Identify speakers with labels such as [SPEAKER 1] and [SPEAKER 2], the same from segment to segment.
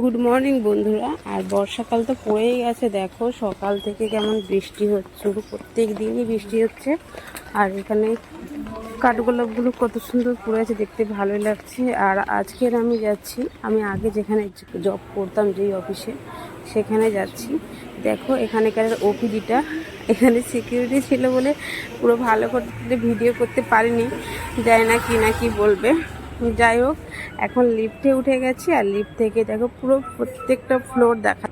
[SPEAKER 1] Good morning বন্ধুরা। আর বর্ষাকাল তো পড়েই গেছে, দেখো সকাল থেকে কেমন বৃষ্টি হচ্ছে, প্রত্যেক দিনই বৃষ্টি হচ্ছে। আর এখানে কাঠগোলাপগুলো কত সুন্দর পড়ে আছে, দেখতে ভালোই লাগছে। আর আজকের আমি যাচ্ছি, আমি আগে যেখানে জব করতাম, যেই অফিসে সেখানে যাচ্ছি। দেখো এখানকার ওপিডিটা এখানে সিকিউরিটি ছিল বলে পুরো ভালো করতে ভিডিও করতে পারিনি জানি না কি না কি বলবে। যাই হোক এখন লিফটে উঠে গেছি আর লিফট থেকে দেখো পুরো প্রত্যেকটা ফ্লোর দেখা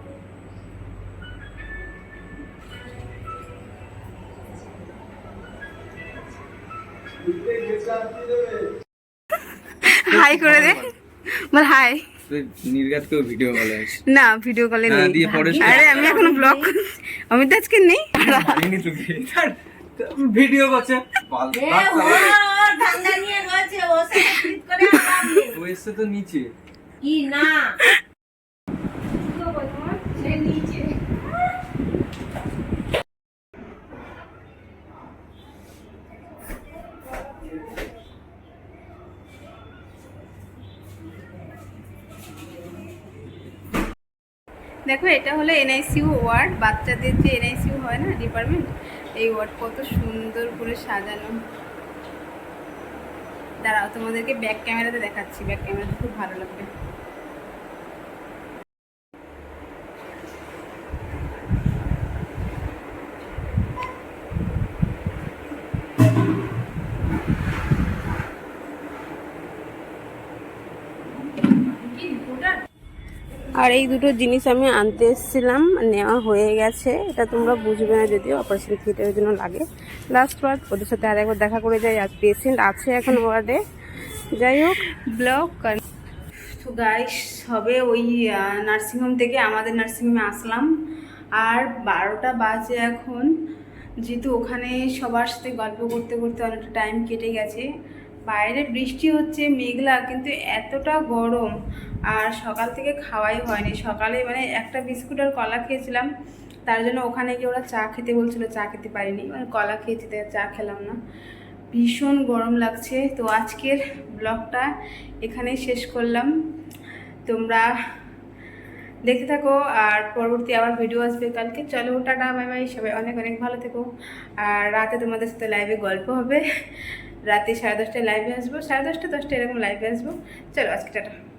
[SPEAKER 1] হাই করে দে। বল হাই
[SPEAKER 2] নির্গাতকেও ভিডিও কলে আছে
[SPEAKER 1] না ভিডিও কলে
[SPEAKER 2] হ্যাঁ,
[SPEAKER 1] নেই। আরে আমি এখনও ব্লগ আমি তো আজকে নেই?
[SPEAKER 2] ভিডিও করছে এসছে তো নিচে।
[SPEAKER 3] কি না?
[SPEAKER 1] দেখো এটা হলো এনআইসিউ ওয়ার্ড বাচ্চাদের যে এনআইসিউ হয় না ডিপার্টমেন্ট এই ওয়ার্ড কত সুন্দর করে সাজানো। দাঁড়াও তোমাদেরকে ব্যাক ক্যামেরাতে দেখাচ্ছি। ব্যাক ক্যামেরাতে খুব ভালো লাগবে। আর এই দুটো জিনিস আমি আনতে এসেছিলাম, নেওয়া হয়ে গেছে। এটা তোমরা বুঝবে না যদিও অপারেশন থিয়েটারের জন্য লাগে। লাস্ট বার ওদের সাথে আর একবার দেখা করে যাই। আর পেশেন্ট আছে এখন ওয়ার্ডে। যাই হোক ব্লক তো গাইস হবে ওই নার্সিংহোম থেকে আমাদের নার্সিংহোমে আসলাম। আর বারোটা বাজে এখন। যেহেতু ওখানে সবার সাথে গল্প করতে করতে অনেকটা টাইম কেটে গেছে। বাইরে বৃষ্টি হচ্ছে, মেঘলা, কিন্তু এতটা গরম। আর সকাল থেকে খাওয়াই হয়নি। সকালে মানে একটা বিস্কুট আর কলা খেয়েছিলাম। তার জন্য ওখানে গিয়ে ওরা চা খেতে বলছিল, চা খেতে পারিনি। মানে কলা খেয়েছি তাই চা খেলাম না। ভীষণ গরম লাগছে। তো আজকের ব্লগটা এখানেই শেষ করলাম। তোমরা দেখতে থাকো, আর পরবর্তী আবার ভিডিও আসবে কালকে। চলো, টাটা বাই বাই সবাই অনেক অনেক ভালো থেকো। আর রাতে তোমাদের সাথে লাইভে গল্প হবে। রাতে সাড়ে দশটায় লাইভে আসব। সাড়ে দশটা দশটা এরকম লাইভে আসব। চলো, আজকে টাটা।